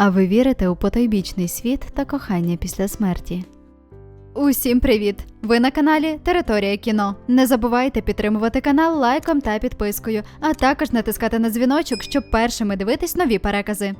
А ви вірите у потойбічний світ та кохання після смерті? Усім привіт! Ви на каналі Територія кіно. Не забувайте підтримувати канал лайком та підпискою, а також натискати на дзвіночок, щоб першими дивитись нові перекази.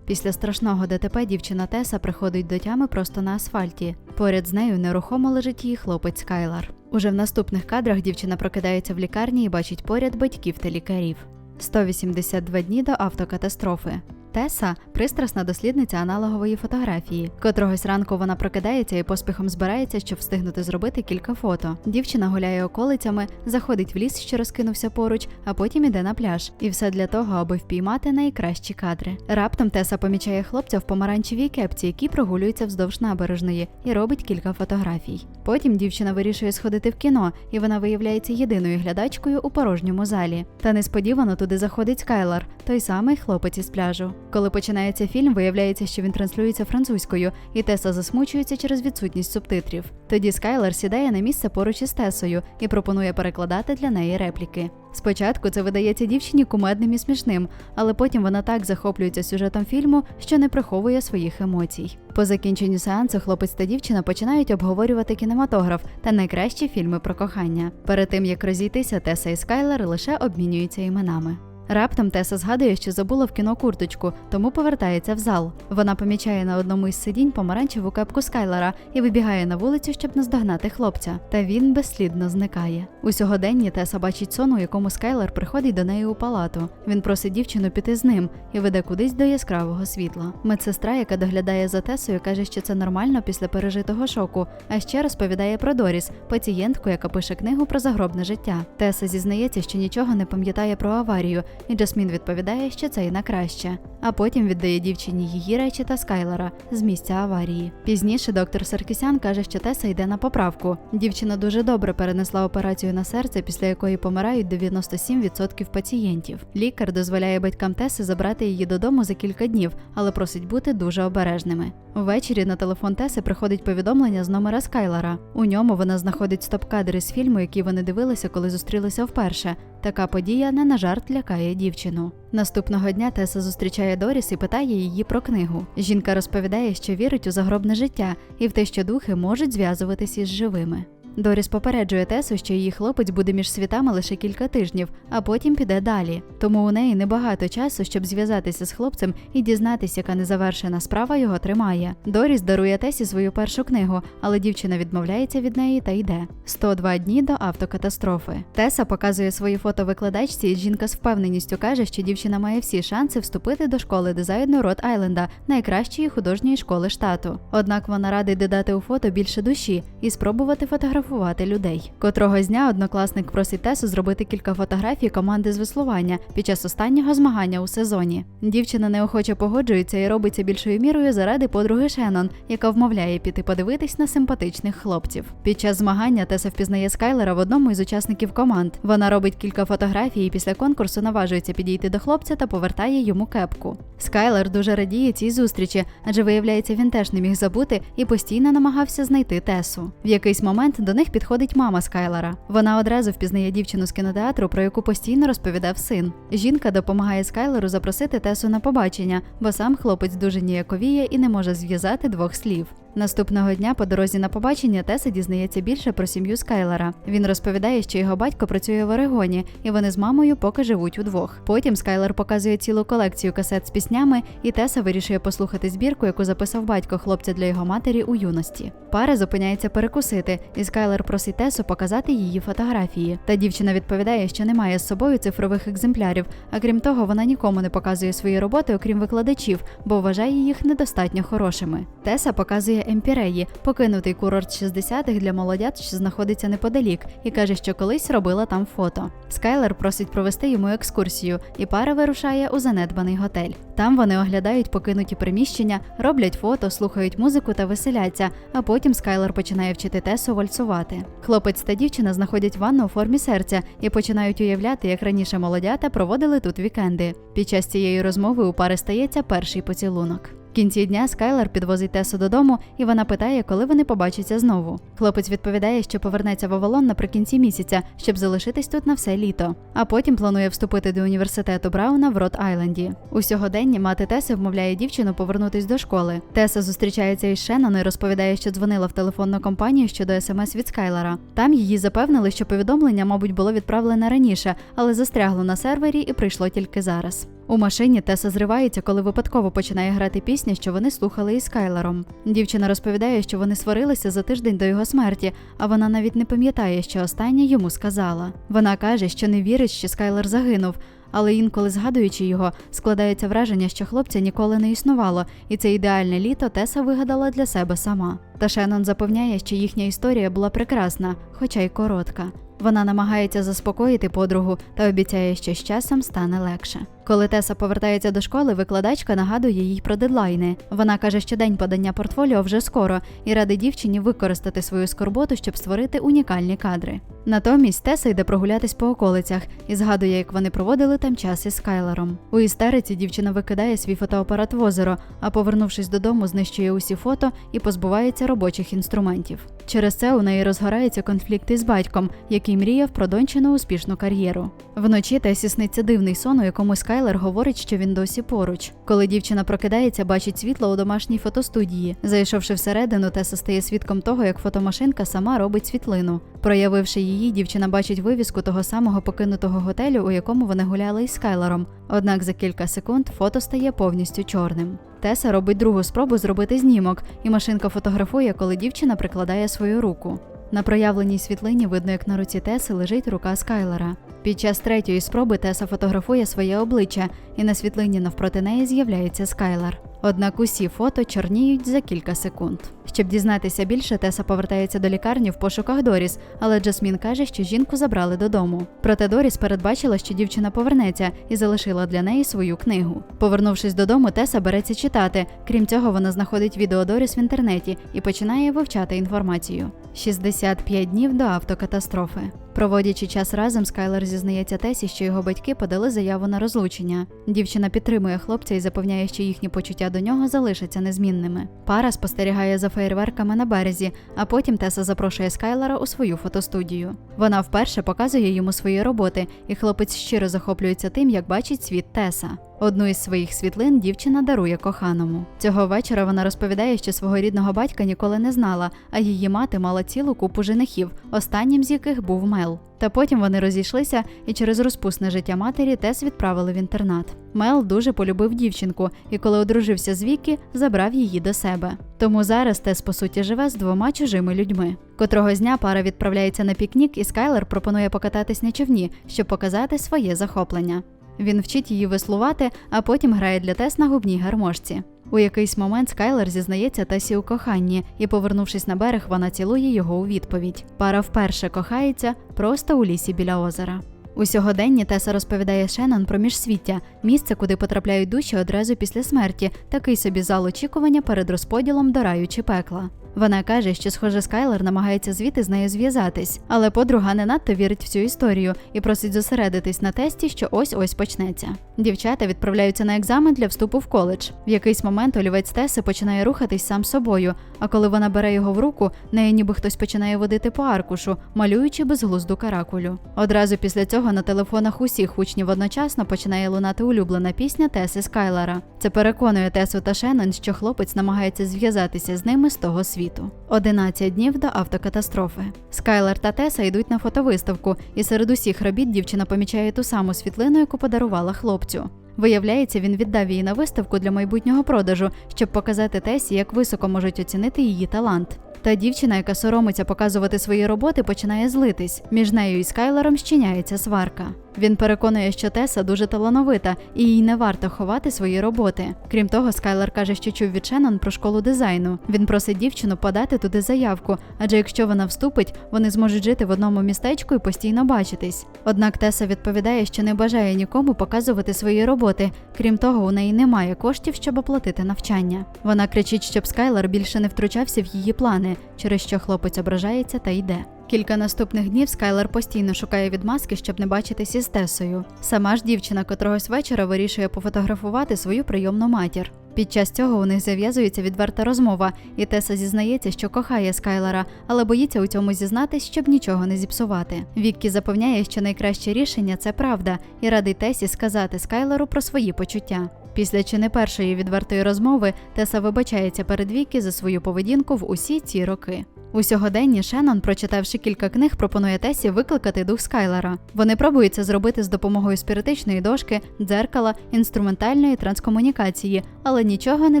Після страшного ДТП дівчина Теса приходить до тями просто на асфальті. Поряд з нею нерухомо лежить її хлопець Скайлар. Уже в наступних кадрах дівчина прокидається в лікарні і бачить поряд батьків та лікарів. 182 дні до автокатастрофи. Теса пристрасна дослідниця аналогової фотографії. Котрогось ранку вона прокидається і поспіхом збирається, щоб встигнути зробити кілька фото. Дівчина гуляє околицями, заходить в ліс, що розкинувся поруч, а потім іде на пляж. І все для того, аби впіймати найкращі кадри. Раптом Теса помічає хлопця в помаранчевій кепці, який прогулюється вздовж набережної, і робить кілька фотографій. Потім дівчина вирішує сходити в кіно, і вона виявляється єдиною глядачкою у порожньому залі. Та несподівано туди заходить Скайлар, той самий хлопець із пляжу. Коли починається фільм, виявляється, що він транслюється французькою, і Теса засмучується через відсутність субтитрів. Тоді Скайлер сідає на місце поруч із Тесою і пропонує перекладати для неї репліки. Спочатку це видається дівчині кумедним і смішним, але потім вона так захоплюється сюжетом фільму, що не приховує своїх емоцій. По закінченню сеансу хлопець та дівчина починають обговорювати кінематограф та найкращі фільми про кохання. Перед тим як розійтися, Теса і Скайлер лише обмінюються іменами. Раптом Теса згадує, що забула в кіно курточку, тому повертається в зал. Вона помічає на одному із сидінь помаранчеву кепку Скайлера і вибігає на вулицю, щоб наздогнати хлопця. Та він безслідно зникає. У сьогоденні Теса бачить сон, у якому Скайлер приходить до неї у палату. Він просить дівчину піти з ним і веде кудись до яскравого світла. Медсестра, яка доглядає за Тесою, каже, що це нормально після пережитого шоку. А ще розповідає про Доріс, пацієнтку, яка пише книгу про загробне життя. Теса зізнається, що нічого не пам'ятає про аварію, і Джасмін відповідає, що це і на краще. А потім віддає дівчині її речі та Скайлера з місця аварії. Пізніше доктор Саркісян каже, що Теса йде на поправку. Дівчина дуже добре перенесла операцію на серце, після якої помирають 97% пацієнтів. Лікар дозволяє батькам Теси забрати її додому за кілька днів, але просить бути дуже обережними. Ввечері на телефон Теси приходить повідомлення з номера Скайлера. У ньому вона знаходить стоп-кадри з фільму, який вони дивилися, коли зустрілися вперше. Така подія не на жарт лякає дівчину. Наступного дня Теса зустрічає Доріс і питає її про книгу. Жінка розповідає, що вірить у загробне життя і в те, що духи можуть зв'язуватись із живими. Доріс попереджує Тесу, що її хлопець буде між світами лише кілька тижнів, а потім піде далі. Тому у неї небагато часу, щоб зв'язатися з хлопцем і дізнатися, яка незавершена справа його тримає. Доріс дарує Тесі свою першу книгу, але дівчина відмовляється від неї та йде. 102 дні до автокатастрофи. Теса показує свої фото викладачці, і жінка з впевненістю каже, що дівчина має всі шанси вступити до школи дизайну Рот Айленда, найкращої художньої школи штату. Однак вона радить додати у фото більше душі і спробувати фотографувати людей. Котрогось дня однокласник просить Тесу зробити кілька фотографій команди з веслування під час останнього змагання у сезоні. Дівчина неохоче погоджується і робиться більшою мірою заради подруги Шеннон, яка вмовляє піти подивитись на симпатичних хлопців. Під час змагання Теса впізнає Скайлера в одному із учасників команд. Вона робить кілька фотографій і після конкурсу наважується підійти до хлопця та повертає йому кепку. Скайлер дуже радіє цій зустрічі, адже виявляється, він теж не міг забути і постійно намагався знайти Тесу. В якийсь момент до них підходить мама Скайлера. Вона одразу впізнає дівчину з кінотеатру, про яку постійно розповідав син. Жінка допомагає Скайлеру запросити Тесу на побачення, бо сам хлопець дуже ніяковіє і не може зв'язати двох слів. Наступного дня по дорозі на побачення Теса дізнається більше про сім'ю Скайлера. Він розповідає, що його батько працює в Орегоні, і вони з мамою поки живуть удвох. Потім Скайлер показує цілу колекцію касет з піснями, і Теса вирішує послухати збірку, яку записав батько хлопця для його матері у юності. Пара зупиняється перекусити, і Скайлер просить Тесу показати її фотографії. Та дівчина відповідає, що не має з собою цифрових екземплярів, а крім того, вона нікому не показує свої роботи, окрім викладачів, бо вважає їх недостатньо хорошими. Теса показує Емпіреї, покинутий курорт 60-х для молодят, що знаходиться неподалік, і каже, що колись робила там фото. Скайлер просить провести йому екскурсію, і пара вирушає у занедбаний готель. Там вони оглядають покинуті приміщення, роблять фото, слухають музику та веселяться. А потім Скайлер починає вчити Тесу вальсувати. Хлопець та дівчина знаходять ванну у формі серця і починають уявляти, як раніше молодята проводили тут вікенди. Під час цієї розмови у пари стається перший поцілунок. Кінці дня Скайлер підвозить Тесу додому, і вона питає, коли вони побачаться знову. Хлопець відповідає, що повернеться в Авалон наприкінці місяця, щоб залишитись тут на все літо. А потім планує вступити до університету Брауна в Рот Айленді. У сьогоденні мати Теси вмовляє дівчину повернутись до школи. Теса зустрічається із Шеннон і розповідає, що дзвонила в телефонну компанію щодо смс від Скайлера. Там її запевнили, що повідомлення, мабуть, було відправлене раніше, але застрягло на сервері і прийшло тільки зараз. У машині Теса зривається, коли випадково починає грати пісня, що вони слухали із Скайлером. Дівчина розповідає, що вони сварилися за тиждень до його смерті, а вона навіть не пам'ятає, що останнє йому сказала. Вона каже, що не вірить, що Скайлер загинув. Але інколи згадуючи його, складається враження, що хлопця ніколи не існувало, і це ідеальне літо Теса вигадала для себе сама. Та Шеннон запевняє, що їхня історія була прекрасна, хоча й коротка. Вона намагається заспокоїти подругу та обіцяє, що з часом стане легше. Коли Теса повертається до школи, викладачка нагадує їй про дедлайни. Вона каже, що день подання портфоліо вже скоро і радить дівчині використати свою скорботу, щоб створити унікальні кадри. Натомість Теса йде прогулятись по околицях і згадує, як вони проводили там час із Скайлером. У істериці дівчина викидає свій фотоапарат в озеро, а повернувшись додому, знищує усі фото і позбувається робочих інструментів. Через це у неї розгорається конфлікт із батьком, який мріяв про дончину успішну кар'єру. Вночі Тесі сниться дивний сон, у якому Скайлер говорить, що він досі поруч. Коли дівчина прокидається, бачить світло у домашній фотостудії. Зайшовши всередину, Теса стає свідком того, як фотомашинка сама робить світлину. Проявивши її, дівчина бачить вивіску того самого покинутого готелю, у якому вони гуляли із Скайлером. Однак за кілька секунд фото стає повністю чорним. Теса робить другу спробу зробити знімок, і машинка фотографує, коли дівчина прикладає свою руку. На проявленій світлині видно, як на руці Теси лежить рука Скайлера. Під час третьої спроби Теса фотографує своє обличчя, і на світлині навпроти неї з'являється Скайлер. Однак усі фото чорніють за кілька секунд. Щоб дізнатися більше, Теса повертається до лікарні в пошуках Доріс, але Джасмін каже, що жінку забрали додому. Проте Доріс передбачила, що дівчина повернеться і залишила для неї свою книгу. Повернувшись додому, Теса береться читати. Крім цього, вона знаходить відео Доріс в інтернеті і починає вивчати інформацію. 65 днів до автокатастрофи. Проводячи час разом, Скайлер зізнається Тесі, що його батьки подали заяву на розлучення. Дівчина підтримує хлопця і запевняє, що їхні почуття до нього залишаться незмінними. Пара спостерігає за феєрверками на березі, а потім Теса запрошує Скайлера у свою фотостудію. Вона вперше показує йому свої роботи, і хлопець щиро захоплюється тим, як бачить світ Теса. Одну із своїх світлин дівчина дарує коханому. Цього вечора вона розповідає, що свого рідного батька ніколи не знала, а її мати мала цілу купу женихів, останнім з яких був Мел. Та потім вони розійшлися, і через розпусне життя матері Тес відправили в інтернат. Мел дуже полюбив дівчинку, і коли одружився з Вікі, забрав її до себе. Тому зараз Тес по суті живе з двома чужими людьми. Котрого дня пара відправляється на пікнік, і Скайлер пропонує покататись на човні, щоб показати своє захоплення. Він вчить її веслувати, а потім грає для Тес на губній гармошці. У якийсь момент Скайлер зізнається Тесі у коханні, і, повернувшись на берег, вона цілує його у відповідь. Пара вперше кохається просто у лісі біля озера. У сьогоденні Теса розповідає Шеннон про міжсвіття, місце, куди потрапляють душі одразу після смерті, такий собі зал очікування перед розподілом до раю чи пекла. Вона каже, що, схоже, Скайлер намагається звідти з нею зв'язатись, але подруга не надто вірить в цю історію і просить зосередитись на тесті, що ось ось почнеться. Дівчата відправляються на екзамен для вступу в коледж. В якийсь момент олівець Теси починає рухатись сам собою, а коли вона бере його в руку, нею ніби хтось починає водити по аркушу, малюючи безглузду каракулю. Одразу після цього на телефонах усіх учнів одночасно починає лунати улюблена пісня Теси Скайлера. Це переконує Тесу та Шеннон, що хлопець намагається зв'язатися з ними з того світу. 11 днів до автокатастрофи. Скайлер та Теса йдуть на фотовиставку, і серед усіх робіт дівчина помічає ту саму світлину, яку подарувала хлопцю. Виявляється, він віддав її на виставку для майбутнього продажу, щоб показати Тесі, як високо можуть оцінити її талант. Та дівчина, яка соромиться показувати свої роботи, починає злитись. Між нею і Скайлером щиняється сварка. Він переконує, що Теса дуже талановита і їй не варто ховати свої роботи. Крім того, Скайлер каже, що чув від Шеннон про школу дизайну. Він просить дівчину подати туди заявку, адже якщо вона вступить, вони зможуть жити в одному містечку і постійно бачитись. Однак Теса відповідає, що не бажає нікому показувати свої роботи. Крім того, у неї немає коштів, щоб оплатити навчання. Вона кричить, щоб Скайлер більше не втручався в її плани, через що хлопець ображається та йде. Кілька наступних днів Скайлер постійно шукає відмазки, щоб не бачитись із Тесою. Сама ж дівчина котрогось вечора вирішує пофотографувати свою прийомну матір. Під час цього у них зав'язується відверта розмова, і Теса зізнається, що кохає Скайлера, але боїться у цьому зізнатись, щоб нічого не зіпсувати. Віккі запевняє, що найкраще рішення це правда, і радить Тесі сказати Скайлеру про свої почуття. Після чи не першої відвертої розмови Теса вибачається перед Вікі за свою поведінку в усі ці роки. У сьогоденні Шеннон, прочитавши кілька книг, пропонує Тесі викликати дух Скайлера. Вони пробують це зробити з допомогою спіритичної дошки, дзеркала, інструментальної транскомунікації, але нічого не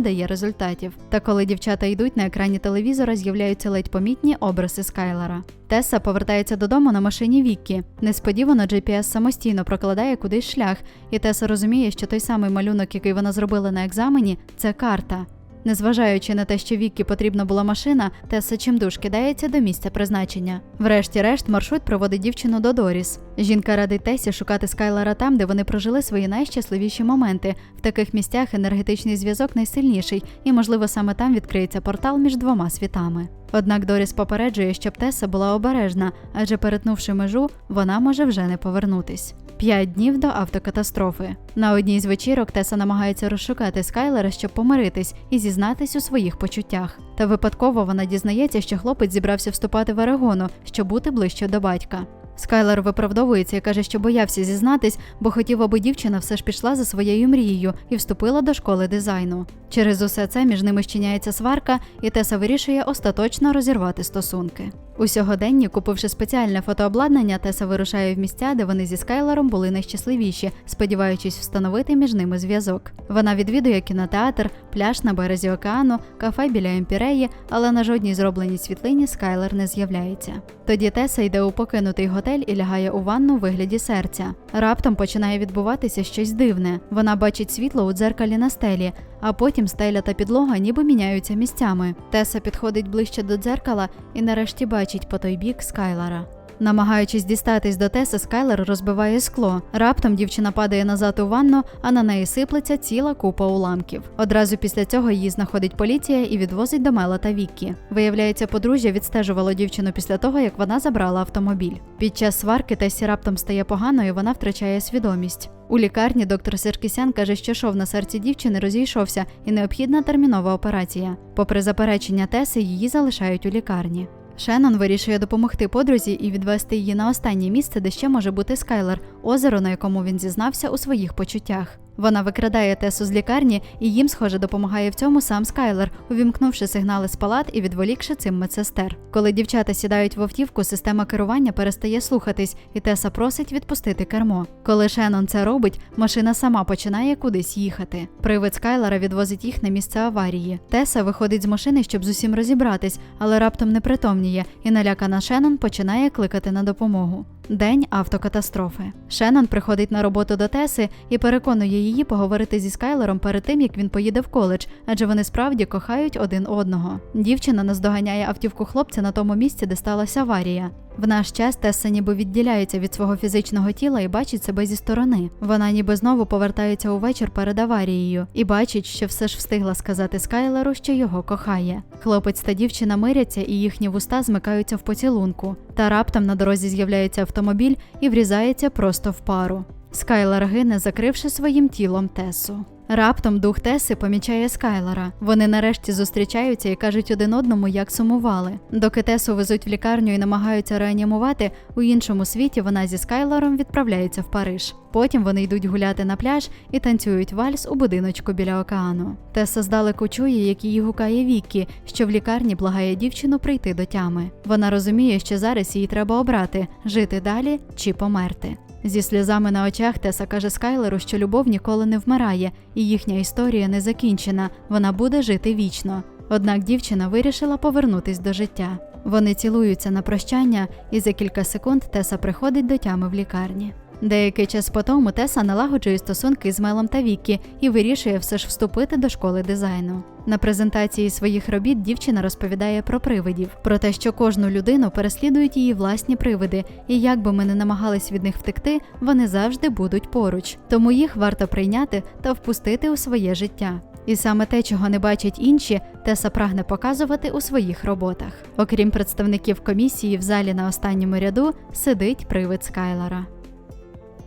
дає результатів. Та коли дівчата йдуть на екрані телевізора, з'являються ледь помітні образи Скайлера. Теса повертається додому на машині Віккі. Несподівано GPS самостійно прокладає кудись шлях, і Теса розуміє, що той самий малюнок, який вона зробила на екзамені, це карта. Незважаючи на те, що Віккі потрібна була машина, Теса чимдуж кидається до місця призначення. Врешті-решт, маршрут проводить дівчину до Доріс. Жінка радить Тесі шукати Скайлера там, де вони прожили свої найщасливіші моменти. В таких місцях енергетичний зв'язок найсильніший, і, можливо, саме там відкриється портал між двома світами. Однак Доріс попереджує, щоб Теса була обережна, адже перетнувши межу, вона може вже не повернутись. П'ять днів до автокатастрофи. На одній з вечірок Теса намагається розшукати Скайлера, щоб помиритись і зізнатись у своїх почуттях. Та випадково вона дізнається, що хлопець зібрався вступати в Орегону, щоб бути ближче до батька. Скайлер виправдовується і каже, що боявся зізнатись, бо хотів, аби дівчина все ж пішла за своєю мрією і вступила до школи дизайну. Через усе це між ними щиняється сварка, і Теса вирішує остаточно розірвати стосунки. У сьогоденні, купивши спеціальне фотообладнання, Теса вирушає в місця, де вони зі Скайлером були найщасливіші, сподіваючись встановити між ними зв'язок. Вона відвідує кінотеатр, пляж на березі океану, кафе біля Емпіреї, але на жодній зробленій світлині Скайлер не з'являється. Тоді Теса йде у покинутий готель і лягає у ванну у вигляді серця. Раптом починає відбуватися щось дивне. Вона бачить світло у дзеркалі на стелі, а потім стеля та підлога ніби міняються місцями. Теса підходить ближче до дзеркала і нарешті бачить по той бік Скайлера. Намагаючись дістатись до Теси, Скайлер розбиває скло. Раптом дівчина падає назад у ванну, а на неї сиплеться ціла купа уламків. Одразу після цього її знаходить поліція і відвозить до Мела та Віккі. Виявляється, подружжя відстежувало дівчину після того, як вона забрала автомобіль. Під час сварки Тесі раптом стає погано і вона втрачає свідомість. У лікарні доктор Серкісян каже, що шов на серці дівчини розійшовся і необхідна термінова операція. Попри заперечення Теси, її залишають у лікарні. Шеннон вирішує допомогти подрузі і відвести її на останнє місце, де ще може бути Скайлер, озеро, на якому він зізнався у своїх почуттях. Вона викрадає Тесу з лікарні, і їм, схоже, допомагає в цьому сам Скайлер, увімкнувши сигнали з палат і відволікши цим медсестер. Коли дівчата сідають в автівку, система керування перестає слухатись, і Теса просить відпустити кермо. Коли Шеннон це робить, машина сама починає кудись їхати. Привид Скайлера відвозить їх на місце аварії. Теса виходить з машини, щоб з усім розібратись, але раптом непритомніє, і налякана Шеннон починає кликати на допомогу. День автокатастрофи. Шеннон приходить на роботу до Теси і переконує її поговорити зі Скайлером перед тим, як він поїде в коледж, адже вони справді кохають один одного. Дівчина наздоганяє автівку хлопця на тому місці, де сталася аварія. В наш час Теса ніби відділяється від свого фізичного тіла і бачить себе зі сторони. Вона ніби знову повертається увечір перед аварією і бачить, що все ж встигла сказати Скайлеру, що його кохає. Хлопець та дівчина миряться, і їхні вуста змикаються в поцілунку. Та раптом на дорозі з'являється автомобіль і врізається просто в пару. Скайлер гине, закривши своїм тілом Тесу. Раптом дух Теси помічає Скайлера. Вони нарешті зустрічаються і кажуть один одному, як сумували. Доки Тесу везуть в лікарню і намагаються реанімувати, у іншому світі вона зі Скайлером відправляється в Париж. Потім вони йдуть гуляти на пляж і танцюють вальс у будиночку біля океану. Теса здалеку чує, як її гукає Вікі, що в лікарні благає дівчину прийти до тями. Вона розуміє, що зараз їй треба обрати жити далі чи померти. Зі сльозами на очах Теса каже Скайлеру, що любов ніколи не вмирає, і їхня історія не закінчена, вона буде жити вічно. Однак дівчина вирішила повернутись до життя. Вони цілуються на прощання, і за кілька секунд Теса приходить до тями в лікарні. Деякий час по тому Теса налагоджує стосунки з Мелом та Вікі і вирішує все ж вступити до школи дизайну. На презентації своїх робіт дівчина розповідає про привидів, про те, що кожну людину переслідують її власні привиди, і як би ми не намагались від них втекти, вони завжди будуть поруч. Тому їх варто прийняти та впустити у своє життя. І саме те, чого не бачать інші, Теса прагне показувати у своїх роботах. Окрім представників комісії, в залі на останньому ряду сидить привид Скайлора.